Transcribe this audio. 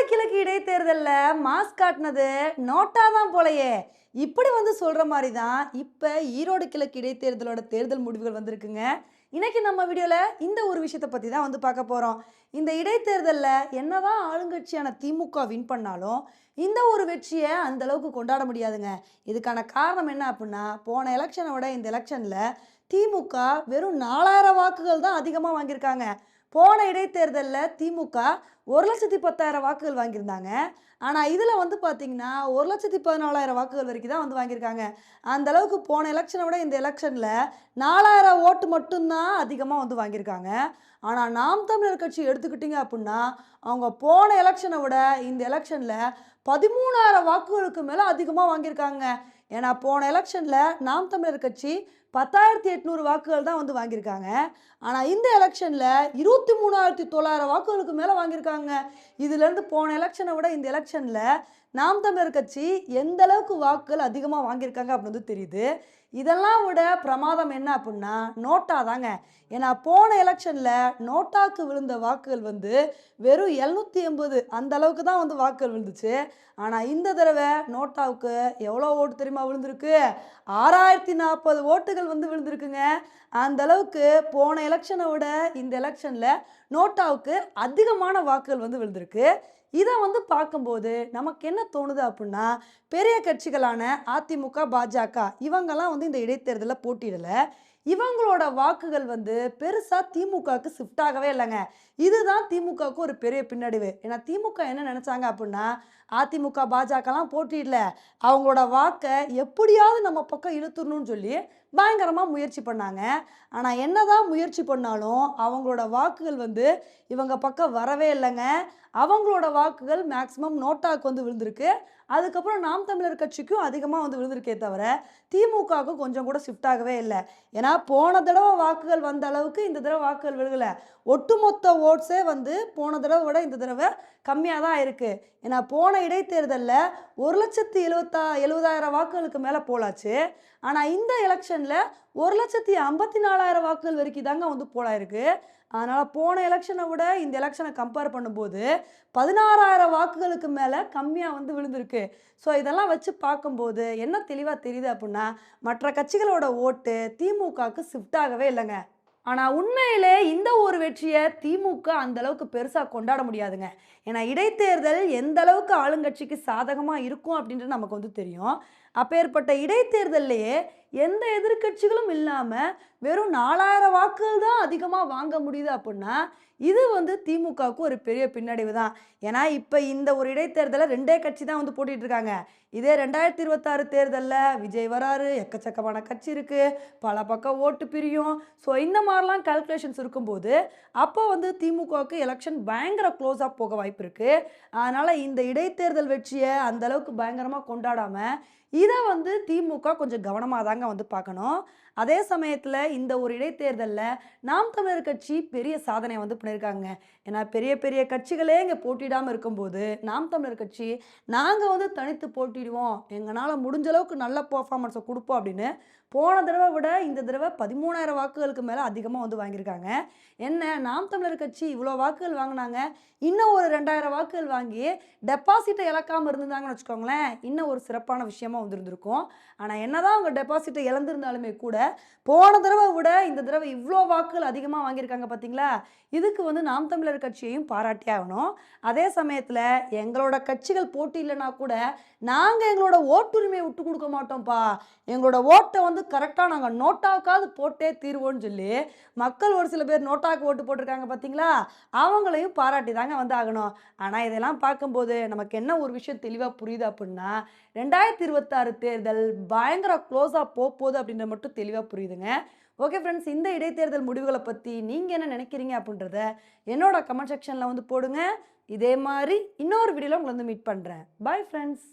ஈரோடு கிழக்கு இடைத்தேர்தலில் மாஸ்க் காட்டினது நோட்டா தான் போலையே. இப்படி வந்து சொல்கிற மாதிரி தான் இப்போ ஈரோடு கிழக்கு இடைத்தேர்தலோட தேர்தல் முடிவுகள் வந்திருக்குங்க. இன்றைக்கி நம்ம வீடியோவில் இந்த ஒரு விஷயத்தை பற்றி தான் வந்து பார்க்க போகிறோம் இந்த இடைத்தேர்தலில் என்னதான் ஆளுங்கட்சியான திமுக வின் பண்ணாலும் இந்த ஒரு வெற்றியை அந்த அளவுக்கு கொண்டாட முடியாதுங்க. இதுக்கான காரணம் என்ன அப்படின்னா போன எலெக்ஷனை விட இந்த எலெக்ஷனில் திமுக வெறும் நாலாயிரம் வாக்குகள் தான் அதிகமாக வாங்கியிருக்காங்க. போன இடைத்தேர்தலில் திமுக ஒரு லட்சத்தி பத்தாயிரம் வாக்குகள் வாங்கியிருந்தாங்க. ஆனால் இதில் வந்து பார்த்தீங்கன்னா ஒரு லட்சத்தி பதினாலாயிரம் வாக்குகள் வரைக்கும் தான் வந்து வாங்கியிருக்காங்க. அந்த அளவுக்கு போன எலெக்ஷனை விட இந்த எலெக்ஷனில் நாலாயிரம் ஓட்டு மட்டும்தான் அதிகமாக வந்து வாங்கியிருக்காங்க. ஆனால் நாம் தமிழர் கட்சி எடுத்துக்கிட்டிங்க அப்படின்னா அவங்க போன எலெக்ஷனை விட இந்த எலெக்ஷனில் பதிமூணாயிரம் வாக்குகளுக்கு மேலே அதிகமாக வாங்கியிருக்காங்க. ஏன்னா போன எலெக்ஷனில் நாம் தமிழர் கட்சி பத்தாயிரத்தி எட்நூறு வாக்குகள் தான் வந்து வாங்கியிருக்காங்க. ஆனால் இந்த எலெக்ஷனில் இருபத்தி மூணாயிரத்தி தொள்ளாயிரம் வாக்குகளுக்கு மேலே வாங்கியிருக்காங்க. இதுலேருந்து போன எலெக்ஷனை விட இந்த எலெக்ஷனில் நாம் தமிழர் கட்சி எந்த அளவுக்கு வாக்குகள் அதிகமாக வாங்கியிருக்காங்க அப்படின்னு வந்து தெரியுது. இதெல்லாம் விட பிரமாதம் என்ன அப்படின்னா நோட்டா தாங்க. ஏன்னா போன எலெக்ஷனில் நோட்டாக்கு விழுந்த வாக்குகள் வந்து வெறும் எழுநூற்றி எண்பது அந்த அளவுக்கு தான் வந்து வாக்குகள் விழுந்துச்சு. ஆனால் இந்த தடவை நோட்டாவுக்கு எவ்வளோ ஓட்டு தெரியுமா விழுந்திருக்கு? ஆறாயிரத்தி நாற்பது ஓட்டுகள் வந்து விழுந்திருக்குங்க. அந்த அளவுக்கு போன எலெக்ஷனை விட இந்த எலெக்ஷனில் நோட்டாவுக்கு அதிகமான வாக்குகள் வந்து விழுந்திருக்கு. இதை வந்து பார்க்கும்போது நமக்கு என்ன தோணுது அப்படின்னா பெரிய கட்சிகளான அதிமுக பாஜக இவங்கெல்லாம் வந்து இந்த இடைத்தேர்தலில் போட்டியிடலை. இவங்களோட வாக்குகள் வந்து பெருசாக திமுகவுக்கு ஷிஃப்ட் ஆகவே இல்லைங்க. இதுதான் திமுகவுக்கு ஒரு பெரிய பின்னடைவு. ஏன்னா திமுக என்ன நினச்சாங்க அப்படின்னா அதிமுக பாஜகலாம் போட்டியிடல. அவங்களோட வாக்கை எப்படியாவது நம்ம பக்கம் இழுத்துடணும்னு சொல்லி பயங்கரமாக முயற்சி பண்ணாங்க. ஆனால் என்னதான் முயற்சி பண்ணாலும் அவங்களோட வாக்குகள் வந்து இவங்க பக்கம் வரவே இல்லைங்க. அவங்களோட வாக்குகள் மேக்ஸிமம் நோட்டாக்கு வந்து விழுந்திருக்கு. அதுக்கப்புறம் நாம் தமிழர் கட்சிக்கும் அதிகமாக வந்து விழுந்திருக்கே தவிர திமுகவுக்கும் கொஞ்சம் கூட ஷிஃப்ட் ஆகவே இல்லை. ஏன்னா போன தடவை வாக்குகள் வந்த அளவுக்கு இந்த தடவை வாக்குகள் விழுகலை. ஒட்டுமொத்த ஓட்ஸே வந்து போன தடவை விட இந்த தடவை கம்மியாக தான் இருக்குது ஏன்னா போன இடைத்தேர்தலில் ஒரு லட்சத்தி எழுபத்தா எழுபதாயிரம் வாக்குகளுக்கு மேலே போலாச்சு. ஆனால் இந்த எலெக்ஷனில் ஒரு லட்சத்தி ஐம்பத்தி நாலாயிரம் வாக்குகள் வரைக்கும் தாங்க வந்து போலாயிருக்கு. அதனால் போன எலெக்ஷனை விட இந்த எலெக்ஷனை கம்பேர் பண்ணும்போது பதினாறாயிரம் வாக்குகளுக்கு மேலே கம்மியாக வந்து விழுந்திருக்கு. ஸோ இதெல்லாம் வச்சு பார்க்கும்போது என்ன தெளிவாக தெரியுது அப்படின்னா மற்ற கட்சிகளோட ஓட்டு திமுகவுக்கு ஷிஃப்ட் ஆகவே இல்லைங்க. ஆனால் உண்மையிலே இந்த ஒரு வெற்றியை திமுக அந்த அளவுக்கு பெருசாக கொண்டாட முடியாதுங்க. ஏன்னா இடைத்தேர்தல் எந்த அளவுக்கு ஆளுங்கட்சிக்கு சாதகமாக இருக்கும் அப்படின்றது நமக்கு வந்து தெரியும். அப்பேற்பட்ட இடைத்தேர்தல்லையே எந்த எதிர்க்கட்சிகளும் இல்லாமல் வெறும் நாலாயிரம் வாக்குகள் தான் அதிகமாக வாங்க முடியுது அப்படின்னா இது வந்து திமுகவுக்கு ஒரு பெரிய பின்னடைவு தான். ஏன்னா இப்போ இந்த ஒரு இடைத்தேர்தலை ரெண்டே கட்சி தான் வந்து போட்டிகிட்டு இருக்காங்க. இதே ரெண்டாயிரத்தி இருபத்தாறு தேர்தலில் விஜய் வராரு எக்கச்சக்கமான கட்சி இருக்குது பல பக்கம் ஓட்டு பிரியும். ஸோ இந்த மாதிரிலாம் கால்குலேஷன்ஸ் இருக்கும்போது அப்போ வந்து திமுகவுக்கு எலெக்ஷன் பயங்கர க்ளோஸாக போக வாய்ப்பு இருக்குது அதனால் இந்த இடைத்தேர்தல் வெற்றியை அந்தளவுக்கு பயங்கரமாக கொண்டாடாமல் இதை வந்து திமுக கொஞ்சம் கவனமாக தாங்க வந்து பார்க்கணும். அதே சமயத்தில் இந்த ஒரு இடைத்தேர்தலில் நாம் தமிழர் கட்சி பெரிய சாதனை வந்து பண்ணியிருக்காங்க ஏன்னா பெரிய பெரிய கட்சிகளே இங்கே போட்டியிடாமல் இருக்கும்போது நாம் தமிழர் கட்சி நாங்கள் வந்து தனித்து போட்டிடுவோம் எங்களால் முடிஞ்ச அளவுக்கு நல்ல பர்ஃபார்மன்ஸை கொடுப்போம் அப்படின்னு போன தடவை விட இந்த தடவை பதிமூணாயிரம் வாக்குகளுக்கு மேலே அதிகமாக வந்து வாங்கியிருக்காங்க. என்ன நாம் தமிழர் கட்சி இவ்வளோ வாக்குகள் வாங்கினாங்க? இன்னும் ஒரு ரெண்டாயிரம் வாக்குகள் வாங்கி டெபாசிட்டை இழக்காமல் இருந்திருந்தாங்கன்னு வச்சுக்கோங்களேன் இன்னும் ஒரு சிறப்பான விஷயமா வந்திருந்திருக்கும். ஆனால் என்னதான் அவங்க டெபாசிட்டை இழந்திருந்தாலுமே கூட போன தடவை விட இந்த தடவை இவ்வளோ வாக்குகள் அதிகமாக வாங்கியிருக்காங்க பார்த்தீங்களா இதுக்கு வந்து நாம் தமிழர் கட்சியையும் பாராட்டி ஆகணும். அதே சமயத்தில் எங்களோட கட்சிகள் போட்டி இல்லைனா கூட நாங்கள் எங்களோட ஓட்டுரிமையை விட்டு கொடுக்க மாட்டோம்ப்பா. எங்களோட ஓட்டை வந்து கரெக்டாக நாங்கள் நோட்டாக்காவது போட்டே தீர்வோன்னு சொல்லி மக்கள் ஒரு சில பேர் நோட்டாக்கு ஓட்டு போட்டிருக்காங்க பார்த்தீங்களா அவங்களையும் பாராட்டி தாங்க வந்து ஆகணும் ஆனால் இதெல்லாம் பார்க்கும்போது நமக்கு என்ன ஒரு விஷயம் தெளிவாக புரியுது அப்படின்னா ரெண்டாயிரத்தி இருபத்தாறு தேர்தல் பயங்கர க்ளோஸாக போகுது அப்படின்ற மட்டும் தெளிவாக தெளிவாக புரியுதுங்க. ஓகே ஃப்ரெண்ட்ஸ் இந்த இடைத்தேர்தல் முடிவுகளை பற்றி நீங்கள் என்ன நினைக்கிறீங்க அப்படின்றத என்னோட கமெண்ட் செக்ஷனில் வந்து போடுங்க. இதே மாதிரி இன்னொரு வீடியோவில் உங்களை வந்து மீட் பண்ணுறேன் பாய் ஃப்ரெண்ட்ஸ்